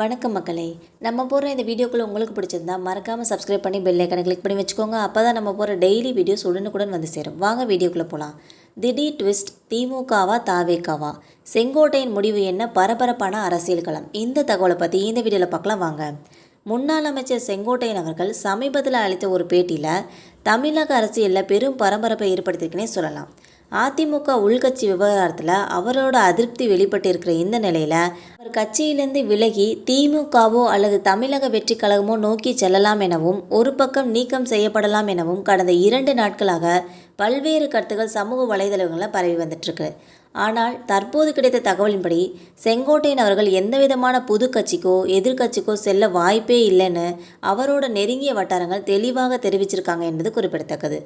வணக்கம் மக்களே. நம்ம போகிற இந்த வீடியோக்குள்ள உங்களுக்கு பிடிச்சிருந்தா மறக்காமல் சப்ஸ்கிரைப் பண்ணி பெல் ஐக்கனை கிளிக் பண்ணி வச்சுக்கோங்க. அப்போ தான் நம்ம போகிற டெய்லி வீடியோஸ் உடனுக்குடன் வந்து சேரும். வாங்க வீடியோக்குள்ளே போகலாம் திடீர் ட்விஸ்ட் திமுகவா தாவேக்காவா? செங்கோட்டையின் முடிவு என்ன? பரபரப்பான அரசியல் களம். இந்த தகவலை பற்றி இந்த வீடியோவில் பார்க்கலாம் வாங்க. முன்னாள் அமைச்சர் செங்கோட்டையன் அவர்கள் சமீபத்தில் அளித்த ஒரு பேட்டியில் தமிழக அரசியலில் பெரும் பரபரப்பை ஏற்படுத்தியிருக்குன்னே சொல்லலாம். அதிமுக உள்கட்சி விவகாரத்தில் அவரோட அதிருப்தி வெளிப்பட்டு இருக்கிற இந்த நிலையில் கட்சியிலிருந்து விலகி திமுகவோ அல்லது தமிழக வெற்றி கழகமோ நோக்கி செல்லலாம் எனவும் ஒரு பக்கம் நீக்கம் செய்யப்படலாம் எனவும் கடந்த இரண்டு நாட்களாக பல்வேறு கருத்துக்கள் சமூக வலைதளங்களில் பரவி வந்துட்டுருக்கு. ஆனால் தற்போது கிடைத்த தகவலின்படி செங்கோட்டையன் அவர்கள் எந்தவிதமான புது கட்சிக்கோ எதிர்க்கட்சிக்கோ செல்ல வாய்ப்பே இல்லைன்னு அவரோட நெருங்கிய வட்டாரங்கள் தெளிவாக தெரிவிச்சிருக்காங்க என்பது குறிப்பிடத்தக்கது.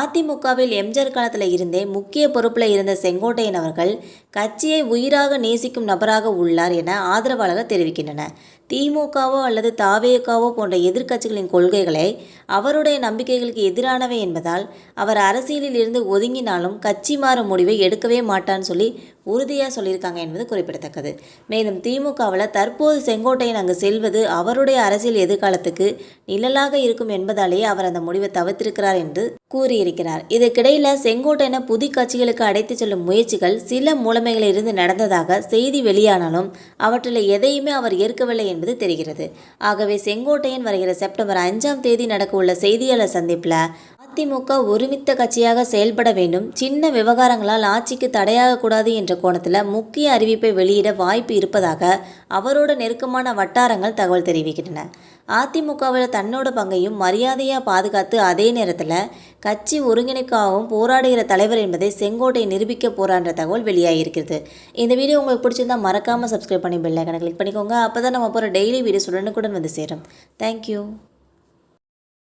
அதிமுகவில் எம்ஜிஆர் காலத்தில் இருந்தே முக்கிய பொறுப்பில் இருந்த செங்கோட்டையன் அவர்கள் கட்சியை உயிராக நேசிக்கும் நபராக உள்ளார் என ஆதரவாளர்கள் தெரிவிக்கின்றனர் திமுகவோ அல்லது தாவேகாவோ போன்ற எதிர்க்கட்சிகளின் கொள்கைகளை அவருடைய நம்பிக்கைகளுக்கு எதிரானவை என்பதால் அவர் அரசியலில் இருந்து ஒதுங்கினாலும் கட்சி மாறும் முடிவை எடுக்கவே மாட்டான்னு சொல்லி உறுதியாக சொல்லியிருக்காங்க என்பது குறிப்பிடத்தக்கது. மேலும் திமுகவில் தற்போது செங்கோட்டையன் அங்கு செல்வது அவருடைய அரசியல் எதிர்காலத்துக்கு நிழலாக இருக்கும் என்பதாலேயே அவர் அந்த முடிவை தவிர்த்திருக்கிறார் என்று கூறியிருக்கிறார். இதற்கிடையில் செங்கோட்டையனை புதிய கட்சிகளுக்கு அடைத்துச் செல்லும் முயற்சிகள் சில மூலமைகளிலிருந்து நடந்ததாக செய்தி வெளியானாலும் அவற்றில் எதையுமே அவர் ஏற்கவில்லை என்பது தெரிகிறது. ஆகவே செங்கோட்டையன் வருகிற செப்டம்பர் அஞ்சாம் தேதி நடக்க உள்ள செய்தியாளர் சந்திப்பில் அதிமுக ஒருமித்த கட்சியாக செயல்பட வேண்டும். சின்ன விவகாரங்களால் ஆட்சிக்கு தடையாகக்கூடாது என்ற கோணத்தில் முக்கிய அறிவிப்பை வெளியிட வாய்ப்பு இருப்பதாக அவரோட நெருக்கமான வட்டாரங்கள் தகவல் தெரிவிக்கின்றன. அதிமுகவில் தன்னோட பங்கையும் மரியாதையாக பாதுகாத்து அதே நேரத்தில் கட்சி ஒருங்கிணைக்காகவும் போராடுகிற தலைவர் என்பதை செங்கோட்டை நிரூபிக்க போறான்ற தகவல் வெளியாகியிருக்கிறது. இந்த வீடியோ உங்களுக்கு பிடிச்சிருந்தா மறக்காமல் சப்ஸ்கிரைப் பண்ணி பெல் கிளிக் பண்ணிக்கோங்க. அப்போ தான் நம்ம போகிற டெய்லி வீடியோஸ் உடனுக்குடன் வந்து சேரும். தேங்க்யூ